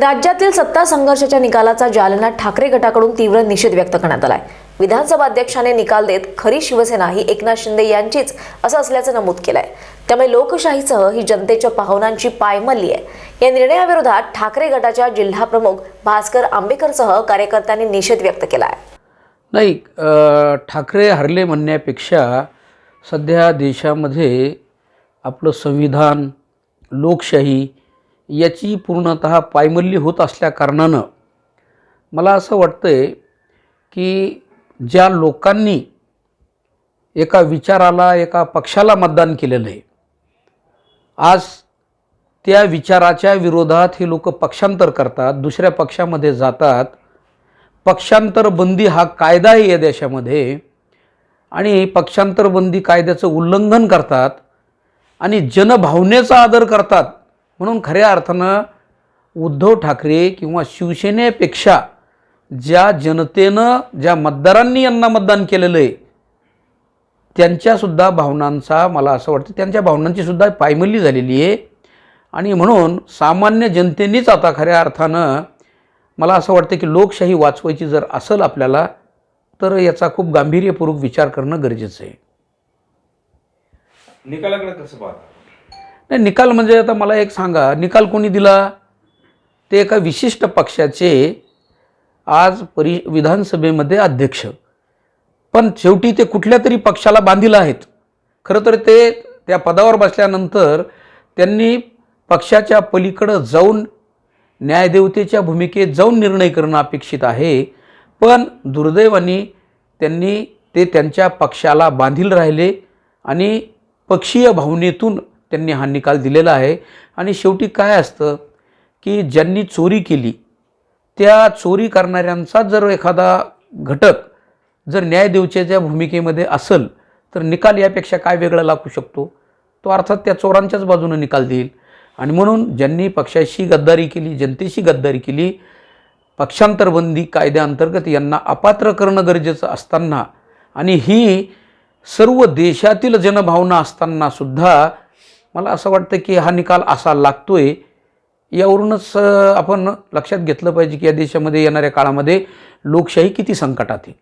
राज्यातील सत्ता संघर्षाच्या निकालाचा जालना ठाकरे गटाकडून तीव्र निषेध व्यक्त करण्यात आलाय. विधानसभा अध्यक्षाने निकाल देत खरी शिवसेना ही एकनाथ शिंदे यांचीच असं असल्याचं नमूद केलंय. त्यामुळे लोकशाहीसह ही जनतेच्या पाहुणांची पायमल्ली आहे. या निर्णयाविरोधात ठाकरे गटाच्या जिल्हा प्रमुख भास्कर आंबेकरसह कार्यकर्त्यांनी निषेध व्यक्त केला आहे नाही ठाकरे हरले म्हणण्यापेक्षा सध्या देशामध्ये आपलं संविधान लोकशाही याची पूर्णत पायमल्ली होत असल्याकारणानं मला असं वाटतं आहे की ज्या लोकांनी एका विचाराला एका पक्षाला मतदान केलेलं आहे आज त्या विचाराच्या विरोधात हे लोक पक्षांतर करतात दुसऱ्या पक्षामध्ये जातात. पक्षांतर बंदी हा कायदा आहे या देशामध्ये आणि पक्षांतर बंदी कायद्याचं उल्लंघन करतात आणि जनभावनेचा आदर करतात. म्हणून खऱ्या अर्थानं उद्धव ठाकरे किंवा शिवसेनेपेक्षा ज्या जनतेनं ज्या मतदारांनी यांना मतदान केलेलं आहे त्यांच्यासुद्धा भावनांचा मला असं वाटतं त्यांच्या भावनांची सुद्धा पायमल्ली झालेली आहे. आणि म्हणून सामान्य जनतेनेच आता खऱ्या अर्थानं मला असं वाटतं की लोकशाही वाचवायची जर असेल आपल्याला तर याचा खूप गांभीर्यपूर्वक विचार करणं गरजेचं आहे. निकालाकडे कसं पाहता? नाही निकाल म्हणजे आता मला एक सांगा. निकाल कोणी दिला? ते एका विशिष्ट पक्षाचे आज परि विधानसभेमध्ये अध्यक्ष. पण शेवटी ते कुठल्या तरी पक्षाला बांधील आहेत. खरं तर ते त्या पदावर बसल्यानंतर त्यांनी पक्षाच्या पलीकडं जाऊन न्यायदेवतेच्या भूमिकेत जाऊन निर्णय करणं अपेक्षित आहे. पण दुर्दैवाने त्यांनी ते त्यांच्या पक्षाला बांधील राहिले आणि पक्षीय भावनेतून त्यांनी हा निकाल दिलेला आहे. आणि शेवटी काय असतं की ज्यांनी चोरी केली त्या चोरी करणाऱ्यांचा जर एखादा घटक जर न्यायदेवतेच्या भूमिकेमध्ये असेल तर निकाल यापेक्षा काय वेगळा लागू शकतो? तो अर्थात त्या चोरांच्याच बाजूने निकाल देईल. आणि म्हणून ज्यांनी पक्षाशी गद्दारी केली जनतेशी गद्दारी केली पक्षांतरबंदी कायद्याअंतर्गत यांना अपात्र करणं गरजेचं असताना आणि ही सर्व देशातील जनभावना असतानासुद्धा मला असं वाटतं की हा निकाल असा लागतो आहे यावरूनच आपण लक्षात घेतलं पाहिजे की या देशामध्ये येणाऱ्या काळामध्ये लोकशाही किती संकटात आहे.